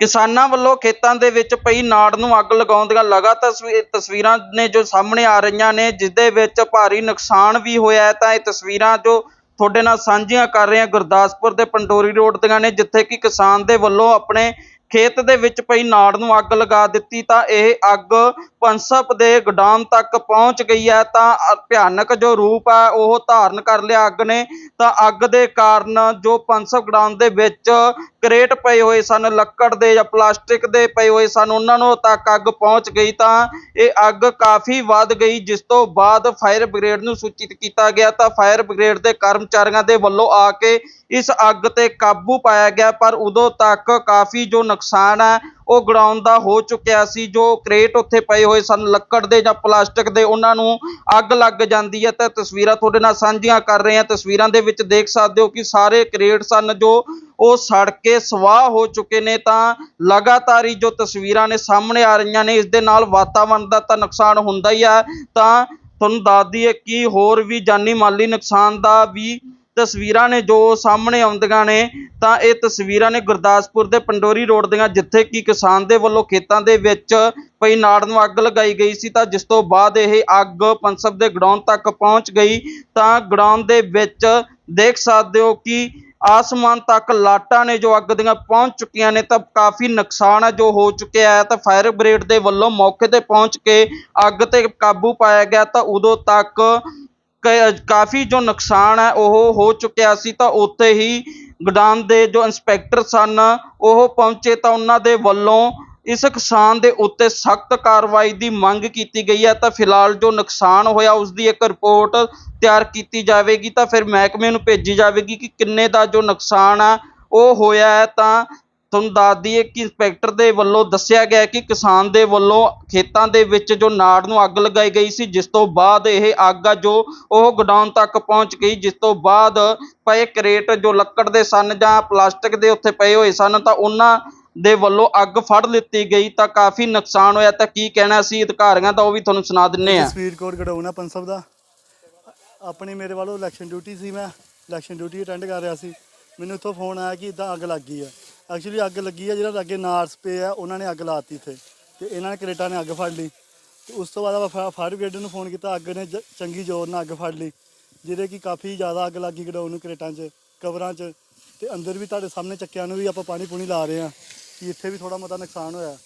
ਕਿਸਾਨਾਂ ਵੱਲੋਂ ਖੇਤਾਂ ਦੇ ਵਿੱਚ ਪਈ ਨਾੜ ਨੂੰ ਅੱਗ ਲਗਾਉਣ ਦੀਆਂ ਲਗਾਤਾਰ ਤਸਵੀ- ਤਸਵੀਰਾਂ ਨੇ ਜੋ ਸਾਹਮਣੇ ਆ ਰਹੀਆਂ ਨੇ ਜਿਸ ਦੇ ਵਿੱਚ ਭਾਰੀ ਨੁਕਸਾਨ ਵੀ ਹੋਇਆ ਹੈ, ਤਾਂ ਇਹ ਤਸਵੀਰਾਂ ਜੋ ਤੁਹਾਡੇ ਨਾਲ ਸਾਂਝੀਆਂ ਕਰ ਰਹੇ ਹਾਂ ਗੁਰਦਾਸਪੁਰ ਦੇ ਪੰਡੋਰੀ ਰੋਡ ਦੀਆਂ ਨੇ, ਜਿੱਥੇ ਕਿ ਕਿਸਾਨ ਦੇ ਵੱਲੋਂ ਆਪਣੇ ਖੇਤ ਦੇ ਵਿੱਚ ਪਈ ਨਾੜ ਨੂੰ ਅੱਗ ਲਗਾ ਦਿੱਤੀ ਤਾਂ ਇਹ ਅੱਗ ਪੰਸਪ ਦੇ ਗੋਦਾਮ ਤੱਕ ਪਹੁੰਚ ਗਈ ਹੈ ਤਾਂ ਭਿਆਨਕ ਜੋ ਰੂਪ ਹੈ ਉਹ ਧਾਰਨ ਕਰ ਲਿਆ ਅੱਗ ਨੇ। ਤਾਂ ਅੱਗ ਦੇ ਕਾਰਨ ਜੋ ਪੰਸਪ ਗੋਦਾਮ ਦੇ ਵਿੱਚ ਕਰੇਟ ਪਏ ਹੋਏ ਸਨ, ਲੱਕੜ ਦੇ ਜਾਂ ਪਲਾਸਟਿਕ ਦੇ ਪਏ ਹੋਏ ਸਨ, ਉਹਨਾਂ ਨੂੰ ਤੱਕ ਅੱਗ ਪਹੁੰਚ ਗਈ ਤਾਂ ਇਹ ਅੱਗ ਕਾਫੀ ਵੱਧ ਗਈ, ਜਿਸ ਤੋਂ ਬਾਅਦ ਫਾਇਰ ਬ੍ਰਿਗੇਡ ਨੂੰ ਸੂਚਿਤ ਕੀਤਾ ਗਿਆ ਤਾਂ ਫਾਇਰ ਬ੍ਰਿਗੇਡ ਦੇ ਕਰਮਚਾਰੀਆਂ ਦੇ ਵੱਲੋਂ ਆ ਕੇ ਇਸ ਅੱਗ ਤੇ ਕਾਬੂ ਪਾਇਆ ਗਿਆ, ਪਰ ਉਦੋਂ ਤੱਕ ਕਾਫੀ ਜੋ ਨੁਕਸਾਨ ਹੈ। ਉਹ ਗਰਾਊਂਡ ਦਾ ਹੋ ਚੁੱਕਿਆ ਸੀ, ਜੋ ਕਰੇਟ ਉੱਥੇ ਪਏ ਹੋਏ ਸਨ, ਲੱਕੜ ਦੇ ਜਾਂ ਪਲਾਸਟਿਕ ਦੇ, ਉਹਨਾਂ ਨੂੰ ਅੱਗ ਲੱਗ ਜਾਂਦੀ ਹੈ ਤਾਂ ਤਸਵੀਰਾਂ ਤੁਹਾਡੇ ਨਾਲ ਸਾਂਝੀਆਂ ਕਰ ਰਹੇ ਹਾਂ। ਤਸਵੀਰਾਂ ਦੇ ਵਿੱਚ ਦੇਖ ਸਕਦੇ ਹੋ ਕਿ ਸਾਰੇ ਕਰੇਟ ਸਨ, ਜੋ ਉਹ ਸੜ ਕੇ ਸਵਾਹ ਹੋ ਚੁੱਕੇ ਨੇ। ਤਾਂ ਲਗਾਤਾਰ ਹੀ ਜੋ ਤਸਵੀਰਾਂ ਨੇ ਸਾਹਮਣੇ ਆ ਰਹੀਆਂ ਨੇ, ਇਸ ਦੇ ਨਾਲ ਵਾਤਾਵਰਣ ਦਾ ਤਾਂ ਨੁਕਸਾਨ ਹੁੰਦਾ ਹੀ ਹੈ। ਤਾਂ ਤੁਹਾਨੂੰ ਦੱਸ ਦਈਏ ਕਿ ਹੋਰ ਵੀ ਜਾਨੀ ਮਾਲੀ ਨੁਕਸਾਨ ਦਾ ਵੀ ਤਸਵੀਰਾਂ ਨੇ ਜੋ ਸਾਹਮਣੇ ਆਉਂਦੀਆਂ ਨੇ, ਤਾਂ ਇਹ ਤਸਵੀਰਾਂ ਨੇ ਗੁਰਦਾਸਪੁਰ ਦੇ ਪੰਡੋਰੀ ਰੋਡ ਦੀਆਂ, ਜਿੱਥੇ ਕਿ ਕਿਸਾਨ ਦੇ ਵੱਲੋਂ ਖੇਤਾਂ ਦੇ ਵਿੱਚ ਪਈ ਨਾੜ ਨੂੰ ਅੱਗ ਲਗਾਈ ਗਈ ਸੀ, ਤਾਂ ਜਿਸ ਤੋਂ ਬਾਅਦ ਇਹ ਅੱਗ ਪੰਸਬ ਦੇ ਗਡਾਊਨ ਤੱਕ ਪਹੁੰਚ ਗਈ। ਤਾਂ ਗਡਾਊਨ ਦੇ ਵਿੱਚ ਦੇਖ ਸਕਦੇ ਹੋ ਕਿ ਆਸਮਾਨ ਤੱਕ ਲਾਟਾਂ ਨੇ ਜੋ ਅੱਗ ਦੀਆਂ ਪਹੁੰਚ ਚੁੱਕੀਆਂ ਨੇ, ਤਾਂ ਕਾਫੀ ਨੁਕਸਾਨ ਹੈ ਜੋ ਹੋ ਚੁੱਕਿਆ ਹੈ। ਤਾਂ ਫਾਇਰ ਬ੍ਰਿਗੇਡ ਦੇ ਵੱਲੋਂ ਮੌਕੇ ਤੇ ਪਹੁੰਚ ਕੇ ਅੱਗ ਤੇ ਕਾਬੂ ਪਾਇਆ ਗਿਆ, ਤਾਂ ਉਦੋਂ ਤੱਕ ਕਾਫੀ ਜੋ ਨੁਕਸਾਨ ਹੈ, ਉਹ ਹੋ ਚੁੱਕਿਆ ਸੀ ਤਾਂ ਉੱਥੇ ਹੀ ਗੋਦਾਮ ਦੇ ਜੋ ਇੰਸਪੈਕਟਰ ਸਨ, ਉਹ ਪਹੁੰਚੇ ਤਾਂ ਉਹਨਾਂ ਦੇ ਵੱਲੋਂ। ਇਸ ਕਿਸਾਨ ਦੇ ਉੱਤੇ ਸਖਤ ਕਾਰਵਾਈ ਦੀ ਮੰਗ ਕੀਤੀ ਗਈ ਹੈ ਤਾਂ ਫਿਲਹਾਲ ਜੋ ਨੁਕਸਾਨ ਹੋਇਆ, ਉਸ ਦੀ ਇੱਕ ਰਿਪੋਰਟ ਤਿਆਰ ਕੀਤੀ ਜਾਵੇਗੀ। ਤਾਂ ਫਿਰ ਮਹਿਕਮੇ ਨੂੰ ਭੇਜੀ ਜਾਵੇਗੀ ਕਿ ਕਿੰਨੇ ਦਾ ਜੋ ਨੁਕਸਾਨ ਆ, ਉਹ ਹੋਇਆ ਹੈ ਤਾਂ ਤੁਹਾਨੂੰ ਦੱਸ ਦਈਏ ਕਿ ਇੰਸਪੈਕਟਰ ਦੇ ਵੱਲੋਂ ਦੱਸਿਆ ਗਿਆ ਕਿ ਕਿਸਾਨ ਦੇ ਵੱਲੋਂ ਖੇਤਾਂ ਦੇ ਵਿੱਚ ਜੋ ਨਾੜ ਨੂੰ ਅੱਗ ਲਗਾਈ ਗਈ ਸੀ, ਜਿਸ ਤੋਂ ਬਾਅਦ ਇਹ ਅੱਗ ਆ ਜੋ ਉਹ ਗੋਡਾਊਨ ਤੱਕ ਪਹੁੰਚ ਗਈ, ਜਿਸ ਤੋਂ ਬਾਅਦ ਪਏ ਕਰੇਟ ਜੋ ਲੱਕੜ ਦੇ ਸਨ ਜਾਂ ਪਲਾਸਟਿਕ ਦੇ ਉੱਥੇ ਪਏ ਹੋਏ ਸਨ, ਤਾਂ ਉਹਨਾਂ ਦੇ ਵੱਲੋਂ ਅੱਗ ਫੜ ਲਿੱਤੀ ਗਈ, ਤਾਂ ਕਾਫੀ ਨੁਕਸਾਨ ਹੋਇਆ। ਤਾਂ ਕੀ ਕਹਿਣਾ ਸੀ ਅਧਿਕਾਰੀਆਂ ਦਾ, ਉਹ ਵੀ ਤੁਹਾਨੂੰ ਸੁਣਾ ਦਿੰਨੇ ਆ ਤਸਵੀਰ ਕੋਡ ਕਢਾਉਣਾ ਪੰਸਬ ਦਾ। ਆਪਣੀ ਮੇਰੇ ਵੱਲੋਂ ਇਲੈਕਸ਼ਨ ਡਿਊਟੀ ਸੀ ਮੈਂ ਇਲੈਕਸ਼ਨ ਡਿਊਟੀ ਅਟੈਂਡ ਕਰ ਰਿਹਾ ਸੀ। ਮੈਨੂੰ ਇੱਥੋਂ ਫੋਨ ਆਇਆ ਕਿ ਇਦਾਂ ਅੱਗ ਲੱਗ ਗਈ ਹੈ ਐਕਚੁਅਲੀ ਅੱਗ ਲੱਗੀ ਆ ਜਿਹੜਾ ਲਾਗੇ ਨਾਰਸ ਪਏ ਆ ਉਹਨਾਂ ਨੇ ਅੱਗ ਲਾਤੀ ਇੱਥੇ। ਤੇ ਇਹਨਾਂ ਨੇ ਕਰੇਟਾਂ ਨੇ ਅੱਗ ਫੜ ਲਈ। ਤੇ ਉਸ ਤੋਂ ਬਾਅਦ ਆਪਾਂ ਫਾਇਰ ਬ੍ਰਿਗੇਡ ਨੂੰ ਫੋਨ ਕੀਤਾ ਅੱਗ ਨੇ ਜ- ਚੰਗੀ ਜ਼ੋਰ ਨਾਲ ਅੱਗ ਫੜ ਲਈ। ਜਿਹਦੇ ਕਿ ਕਾਫੀ ਜ਼ਿਆਦਾ ਅੱਗ ਲੱਗੀ ਗਡਾਊਨ ਨੂੰ ਕਰੇਟਾਂ 'ਚ ਕਵਰਾਂ 'ਚ। ਤੇ ਅੰਦਰ ਵੀ ਤੁਹਾਡੇ ਸਾਹਮਣੇ ਚੱਕਿਆਂ ਨੂੰ ਵੀ ਆਪਾਂ ਪਾਣੀ ਪੂਣੀ ਲਾ ਰਹੇ ਆ ਕਿ ਇੱਥੇ ਵੀ ਥੋੜਾ ਮਤਾ ਨੁਕਸਾਨ ਹੋਇਆ।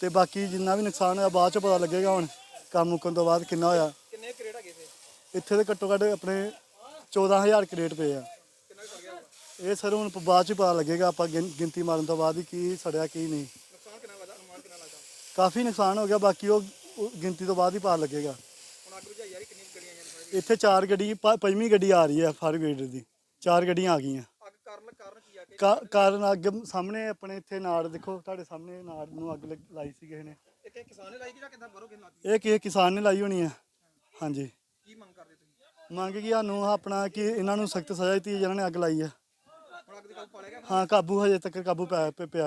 ਤੇ ਬਾਕੀ ਜਿੰਨਾ ਵੀ ਨੁਕਸਾਨ ਹੋਇਆ ਬਾਅਦ 'ਚ ਪਤਾ ਲੱਗੇਗਾ ਹੁਣ ਕੰਮ ਮੁੱਕਣ ਤੋਂ ਬਾਅਦ ਕਿੰਨਾ ਹੋਇਆ। ਕਿੰਨੇ ਕਰੇਟ ਹੈਗੇ ਇੱਥੇ? ਦੇ ਘੱਟੋ ਘੱਟ ਆਪਣੇ 14000 ਕਰੇਟ ਪਏ ਆ। ਇਹ ਸਰ ਹੁਣ ਬਾਅਦ ਚ ਪਤਾ ਲੱਗੇਗਾ ਆਪਾਂ ਗਿਣ- ਗਿਣਤੀ ਮਾਰਨ ਤੋਂ ਬਾਅਦ ਹੀ ਕੀ ਸੜਿਆ ਕੀ ਨਹੀਂ। ਨੁਕਸਾਨ ਕਿੰਨਾ ਵਜਾ ਅਨੁਮਾਨ ਕਿੰਨਾ ਲੱਗਦਾ? ਕਾਫੀ ਨੁਕਸਾਨ ਹੋ ਗਿਆ ਬਾਕੀ ਉਹ ਉਹ ਗਿਣਤੀ ਤੋਂ ਬਾਅਦ ਹੀ ਪਤਾ ਲੱਗੇਗਾ। ਹੁਣ ਅੱਗ ਬੁਝਾਈ ਯਾਰ ਕਿੰਨੀ ਗੱਡੀਆਂ ਆਈਆਂ ਇੱਥੇ ਚਾਰ ਗੱਡੀ ਪ- ਪੰਜਵੀਂ ਗੱਡੀ ਆ ਰਹੀ ਹੈ ਫਾਇਰ ਬ੍ਰਿਗੇਡ ਦੀ। ਚਾਰ ਗੱਡੀਆਂ ਆ ਗਈਆਂ। ਅੱਗ ਕਾਰਨ ਕਾਰਨ ਕੀ ਆ ਕਿ? ਕਾ- ਕਾਰਨ ਅੱਗ ਸਾਹਮਣੇ ਆਪਣੇ ਇੱਥੇ ਨਾੜ ਦੇਖੋ ਤੁਹਾਡੇ ਸਾਹਮਣੇ ਨਾੜ ਨੂੰ ਅੱਗ ਲਾਈ ਸੀ ਕਿਸੇ ਨੇ। ਇਹ ਕਿ ਕਿਸਾਨ ਨੇ ਲਾਈ ਕਿ ਜਾਂ ਕਿੱਦਾਂ ਬਰੋ ਕਿੰਨਾ ਲੱਗੀ ਇਹ ਕਿਸੇ ਕਿਸਾਨ ਨੇ ਲਾਈ ਹੋਣੀ ਆ। ਹਾਂਜੀ। ਕੀ ਮੰਗ ਕਰਦੇ ਤੁਸੀਂ? ਮੰਗ ਕੀ ਸਾਨੂੰ ਆਪਣਾ ਕਿ ਇਹਨਾਂ ਨੂੰ ਸਖਤ ਸਜ਼ਾ ਦਿੱਤੀ ਜਿਹਨਾਂ ਨੇ ਅੱਗ ਲਾਈ ਆ। ਹਾਂ ਕਾਬੂ ਹਜੇ ਤੱਕ ਕਾਬੂ ਪੈ ਪਿਆ